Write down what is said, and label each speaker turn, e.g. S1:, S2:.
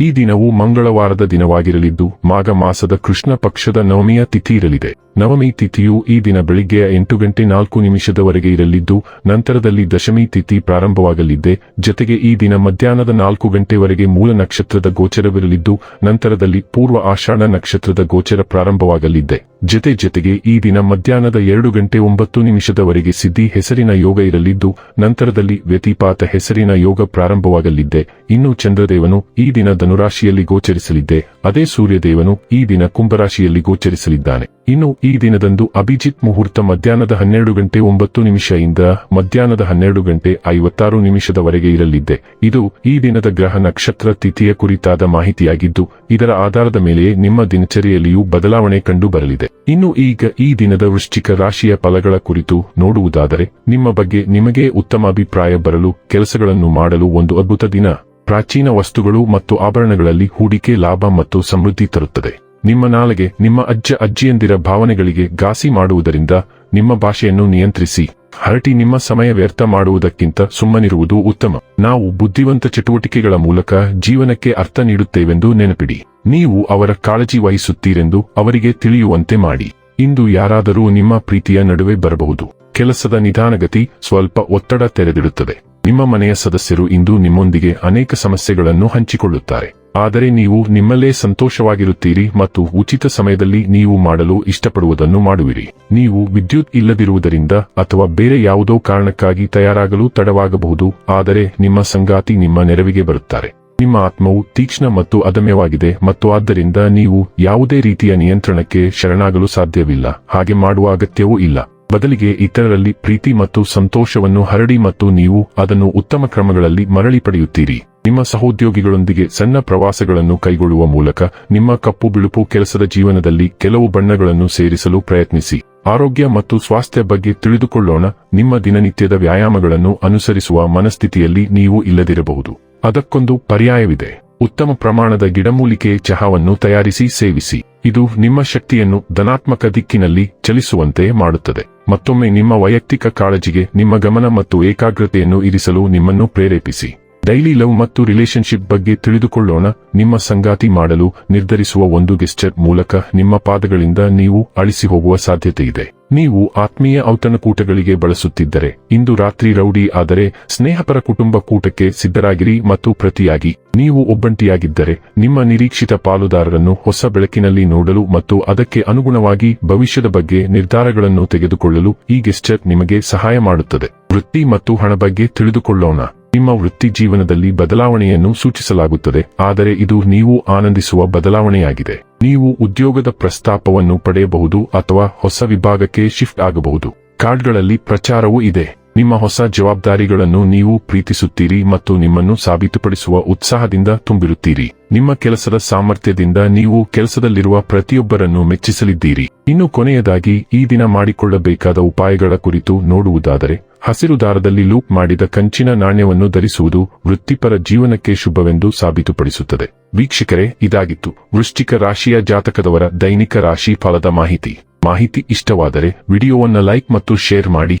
S1: ಈ ದಿನವು ಮಂಗಳವಾರದ ದಿನವಾಗಿರಲಿದ್ದು, ಮಾಘ ಮಾಸದ ಕೃಷ್ಣ ಪಕ್ಷದ ನವಮಿಯ ತಿಥಿ ಇರಲಿದೆ. ನವಮಿ ತಿಥಿಯು ಈ ದಿನ ಬೆಳಿಗ್ಗೆಯ ಎಂಟು ಗಂಟೆ ನಾಲ್ಕು ನಿಮಿಷದವರೆಗೆ ಇರಲಿದ್ದು, ನಂತರದಲ್ಲಿ ದಶಮಿ ತಿಥಿ ಪ್ರಾರಂಭವಾಗಲಿದ್ದೆ. ಜತೆಗೆ ಈ ದಿನ ಮಧ್ಯಾಹ್ನದ ನಾಲ್ಕು ಗಂಟೆವರೆಗೆ ಮೂಲ ನಕ್ಷತ್ರದ ಗೋಚರವಿರಲಿದ್ದು, ನಂತರದಲ್ಲಿ ಪೂರ್ವ ಆಷಾಢ ನಕ್ಷತ್ರದ ಗೋಚರ ಪ್ರಾರಂಭವಾಗಲಿದ್ದೆ. ಜತೆ ಜತೆಗೆ ಈ ದಿನ ಮಧ್ಯಾಹ್ನದ ಎರಡು ಗಂಟೆ ಒಂಬತ್ತು ನಿಮಿಷದವರೆಗೆ ಸಿದ್ಧಿ ಹೆಸರಿನ ಯೋಗ ಇರಲಿದ್ದು, ನಂತರದಲ್ಲಿ ವ್ಯತಿಪಾತ ಹೆಸರಿನ ಯೋಗ ಪ್ರಾರಂಭವಾಗಲಿದ್ದೆ. ಇನ್ನು ಚಂದ್ರದೇವನು ಈ ದಿನ ಧನುರಾಶಿಯಲ್ಲಿ ಗೋಚರಿಸಲಿದ್ದೆ. ಅದೇ ಸೂರ್ಯದೇವನು ಈ ದಿನ ಕುಂಭರಾಶಿಯಲ್ಲಿ ಗೋಚರಿಸಲಿದ್ದಾನೆ. ಇನ್ನು ಈ ದಿನದಂದು ಅಭಿಜಿತ್ ಮುಹೂರ್ತ ಮಧ್ಯಾಹ್ನದ ಹನ್ನೆರಡು ಗಂಟೆ ಒಂಬತ್ತು ನಿಮಿಷದಿಂದ ಮಧ್ಯಾಹ್ನದ ಹನ್ನೆರಡು ಗಂಟೆ ಐವತ್ತಾರು ನಿಮಿಷದವರೆಗೆ ಇರಲಿದ್ದೆ. ಇದು ಈ ದಿನದ ಗ್ರಹ ನಕ್ಷತ್ರ ತಿಥಿಯ ಕುರಿತಾದ ಮಾಹಿತಿಯಾಗಿದ್ದು, ಇದರ ಆಧಾರದ ಮೇಲೆ ನಿಮ್ಮ ದಿನಚರಿಯಲ್ಲಿಯೂ ಬದಲಾವಣೆ ಕಂಡು ಬರಲಿದೆ. ಇನ್ನು ಈಗ ಈ ದಿನದ ವೃಶ್ಚಿಕ ರಾಶಿಯ ಫಲಗಳ ಕುರಿತು ನೋಡುವುದಾದರೆ, ನಿಮ್ಮ ಬಗ್ಗೆ ನಿಮಗೆ ಉತ್ತಮ ಅಭಿಪ್ರಾಯ ಬರಲು ಕೆಲಸಗಳನ್ನು ಮಾಡಲು ಒಂದು ಅದ್ಭುತ ದಿನ. ಪ್ರಾಚೀನ ವಸ್ತುಗಳು ಮತ್ತು ಆಭರಣಗಳಲ್ಲಿ ಹೂಡಿಕೆ ಲಾಭ ಮತ್ತು ಸಮೃದ್ಧಿ ತರುತ್ತದೆ. ನಿಮ್ಮ ನಾಲೆಗೆ, ನಿಮ್ಮ ಅಜ್ಜ ಅಜ್ಜಿಯಂದಿರ ಭಾವನೆಗಳಿಗೆ ಘಾಸಿ ಮಾಡುವುದರಿಂದ ನಿಮ್ಮ ಭಾಷೆಯನ್ನು ನಿಯಂತ್ರಿಸಿ. ಹರಟಿ ನಿಮ್ಮ ಸಮಯ ವ್ಯರ್ಥ ಮಾಡುವುದಕ್ಕಿಂತ ಸುಮ್ಮನಿರುವುದು ಉತ್ತಮ. ನಾವು ಬುದ್ಧಿವಂತ ಚಟುವಟಿಕೆಗಳ ಮೂಲಕ ಜೀವನಕ್ಕೆ ಅರ್ಥ ನೀಡುತ್ತೇವೆಂದು ನೆನಪಿಡಿ. ನೀವು ಅವರ ಕಾಳಜಿ ವಹಿಸುತ್ತೀರೆಂದು ಅವರಿಗೆ ತಿಳಿಯುವಂತೆ ಮಾಡಿ. ಇಂದು ಯಾರಾದರೂ ನಿಮ್ಮ ಪ್ರೀತಿಯ ನಡುವೆ ಬರಬಹುದು. ಕೆಲಸದ ನಿಧಾನಗತಿ ಸ್ವಲ್ಪ ಒತ್ತಡ ತೆರೆದಿಡುತ್ತದೆ. ನಿಮ್ಮ ಮನೆಯ ಸದಸ್ಯರು ಇಂದು ನಿಮ್ಮೊಂದಿಗೆ ಅನೇಕ ಸಮಸ್ಯೆಗಳನ್ನು ಹಂಚಿಕೊಳ್ಳುತ್ತಾರೆ. ಆದರೆ ನೀವು ನಿಮ್ಮಲ್ಲೇ ಸಂತೋಷವಾಗಿರುತ್ತೀರಿ ಮತ್ತು ಉಚಿತ ಸಮಯದಲ್ಲಿ ನೀವು ಮಾಡಲು ಇಷ್ಟಪಡುವುದನ್ನು ಮಾಡುವಿರಿ. ನೀವು ವಿದ್ಯುತ್ ಇಲ್ಲದಿರುವುದರಿಂದ ಅಥವಾ ಬೇರೆ ಯಾವುದೋ ಕಾರಣಕ್ಕಾಗಿ ತಯಾರಾಗಲು ತಡವಾಗಬಹುದು, ಆದರೆ ನಿಮ್ಮ ಸಂಗಾತಿ ನಿಮ್ಮ ನೆರವಿಗೆ ಬರುತ್ತಾರೆ. ನಿಮ್ಮ ಆತ್ಮವು ತೀಕ್ಷ್ಣ ಮತ್ತು ಅದಮ್ಯವಾಗಿದೆ ಮತ್ತು ಆದ್ದರಿಂದ ನೀವು ಯಾವುದೇ ರೀತಿಯ ನಿಯಂತ್ರಣಕ್ಕೆ ಶರಣಾಗಲು ಸಾಧ್ಯವಿಲ್ಲ. ಹಾಗೆ ಮಾಡುವ ಅಗತ್ಯವೂ ಇಲ್ಲ. ಬದಲಿಗೆ ಇತರರಲ್ಲಿ ಪ್ರೀತಿ ಮತ್ತು ಸಂತೋಷವನ್ನು ಹರಡಿ ಮತ್ತು ನೀವು ಅದನ್ನು ಉತ್ತಮ ಕ್ರಮಗಳಲ್ಲಿ ಮರಳಿ ಪಡೆಯುತ್ತೀರಿ. ನಿಮ್ಮ ಸಹೋದ್ಯೋಗಿಗಳೊಂದಿಗೆ ಸಣ್ಣ ಪ್ರವಾಸಗಳನ್ನು ಕೈಗೊಳ್ಳುವ ಮೂಲಕ ನಿಮ್ಮ ಕಪ್ಪು ಬಿಳುಪು ಕೆಲಸದ ಜೀವನದಲ್ಲಿ ಕೆಲವು ಬಣ್ಣಗಳನ್ನು ಸೇರಿಸಲು ಪ್ರಯತ್ನಿಸಿ. ಆರೋಗ್ಯ ಮತ್ತು ಸ್ವಾಸ್ಥ್ಯ ಬಗ್ಗೆ ತಿಳಿದುಕೊಳ್ಳೋಣ. ನಿಮ್ಮ ದಿನನಿತ್ಯದ ವ್ಯಾಯಾಮಗಳನ್ನು ಅನುಸರಿಸುವ ಮನಸ್ಥಿತಿಯಲ್ಲಿ ನೀವು ಇಲ್ಲದಿರಬಹುದು. ಅದಕ್ಕೊಂದು ಪರ್ಯಾಯವಿದೆ. ಉತ್ತಮ ಪ್ರಮಾಣದ ಗಿಡಮೂಲಿಕೆ ಚಹಾವನ್ನು ತಯಾರಿಸಿ ಸೇವಿಸಿ. ಇದು ನಿಮ್ಮ ಶಕ್ತಿಯನ್ನು ಧನಾತ್ಮಕ ದಿಕ್ಕಿನಲ್ಲಿ ಚಲಿಸುವಂತೆ ಮಾಡುತ್ತದೆ. ಮತ್ತೊಮ್ಮೆ ನಿಮ್ಮ ವೈಯಕ್ತಿಕ ಕಾಳಜಿಗೆ ನಿಮ್ಮ ಗಮನ ಮತ್ತು ಏಕಾಗ್ರತೆಯನ್ನು ಇರಿಸಲು ನಿಮ್ಮನ್ನು ಪ್ರೇರೇಪಿಸಿ. ಡೈಲಿ ಲವ್ ಮತ್ತು ರಿಲೇಶನ್ಶಿಪ್ ಬಗ್ಗೆ ತಿಳಿದುಕೊಳ್ಳೋಣ. ನಿಮ್ಮ ಸಂಗಾತಿ ಮಾಡಲು ನಿರ್ಧರಿಸುವ ಒಂದು ಗೆಸ್ಟರ್ ಮೂಲಕ ನಿಮ್ಮ ಪಾದಗಳಿಂದ ನೀವು ಅಳಿಸಿ ಹೋಗುವ ಸಾಧ್ಯತೆ ಇದೆ ನೀವು ಆತ್ಮೀಯ ಔತಣಕೂಟಗಳಿಗೆ ಬಳಸುತ್ತಿದ್ದರೆ, ಇಂದು ರಾತ್ರಿ ರೌಡಿ ಆದರೆ ಸ್ನೇಹಪರ ಕುಟುಂಬ ಕೂಟಕ್ಕೆ ಸಿದ್ಧರಾಗಿರಿ ಮತ್ತು ಪ್ರತಿಯಾಗಿ. ನೀವು ಒಬ್ಬಂಟಿಯಾಗಿದ್ದರೆ, ನಿಮ್ಮ ನಿರೀಕ್ಷಿತ ಪಾಲುದಾರರನ್ನು ಹೊಸ ಬೆಳಕಿನಲ್ಲಿ ನೋಡಲು ಮತ್ತು ಅದಕ್ಕೆ ಅನುಗುಣವಾಗಿ ಭವಿಷ್ಯದ ಬಗ್ಗೆ ನಿರ್ಧಾರಗಳನ್ನು ತೆಗೆದುಕೊಳ್ಳಲು ಈ ಗೆಸ್ಟರ್ ನಿಮಗೆ ಸಹಾಯ ಮಾಡುತ್ತದೆ. ವೃತ್ತಿ ಮತ್ತು ಹಣ ಬಗ್ಗೆ ತಿಳಿದುಕೊಳ್ಳೋಣ. ನಿಮ್ಮ ವೃತ್ತಿ ಜೀವನದಲ್ಲಿ ಬದಲಾವಣೆಯನ್ನು ಸೂಚಿಸಲಾಗುತ್ತದೆ, ಆದರೆ ಇದು ನೀವು ಆನಂದಿಸುವ ಬದಲಾವಣೆಯಾಗಿದೆ. ನೀವು ಉದ್ಯೋಗದ ಪ್ರಸ್ತಾಪವನ್ನು ಪಡೆಯಬಹುದು ಅಥವಾ ಹೊಸ ವಿಭಾಗಕ್ಕೆ ಶಿಫ್ಟ್ ಆಗಬಹುದು. ಕಾರ್ಡ್ಗಳಲ್ಲಿ ಪ್ರಚಾರವೂ ಇದೆ. ನಿಮ್ಮ ಹೊಸ ಜವಾಬ್ದಾರಿಗಳನ್ನು ನೀವು ಪ್ರೀತಿಸುತ್ತೀರಿ ಮತ್ತು ನಿಮ್ಮನ್ನು ಸಾಬೀತುಪಡಿಸುವ ಉತ್ಸಾಹದಿಂದ ತುಂಬಿರುತ್ತೀರಿ. ನಿಮ್ಮ ಕೆಲಸದ ಸಾಮರ್ಥ್ಯದಿಂದ ನೀವು ಕೆಲಸದಲ್ಲಿರುವ ಪ್ರತಿಯೊಬ್ಬರನ್ನು ಮೆಚ್ಚಿಸಲಿದ್ದೀರಿ. ಇನ್ನು ಕೊನೆಯದಾಗಿ, ಈ ದಿನ ಮಾಡಿಕೊಳ್ಳಬೇಕಾದ ಉಪಾಯಗಳ ಕುರಿತು ನೋಡುವುದಾದರೆ, ಹಸಿರು ದಾರದಲ್ಲಿ ಲೂಪ್ ಮಾಡಿದ ಕಂಚಿನ ನಾಣ್ಯವನ್ನು ಧರಿಸುವುದು ವೃತ್ತಿಪರ ಜೀವನಕ್ಕೆ ಶುಭವೆಂದು ಸಾಬೀತುಪಡಿಸುತ್ತದೆ. ವೀಕ್ಷಕರೇ, ಇದಾಗಿತ್ತು. ವೃಶ್ಚಿಕ ರಾಶಿಯ ಜಾತಕದವರ ದೈನಿಕ ರಾಶಿ ಫಲದ ಮಾಹಿತಿ. ಮಾಹಿತಿ ಇಷ್ಟವಾದರೆ, ವಿಡಿಯೋವನ್ನು ಲೈಕ್ ಮತ್ತು ಶೇರ್ ಮಾಡಿ.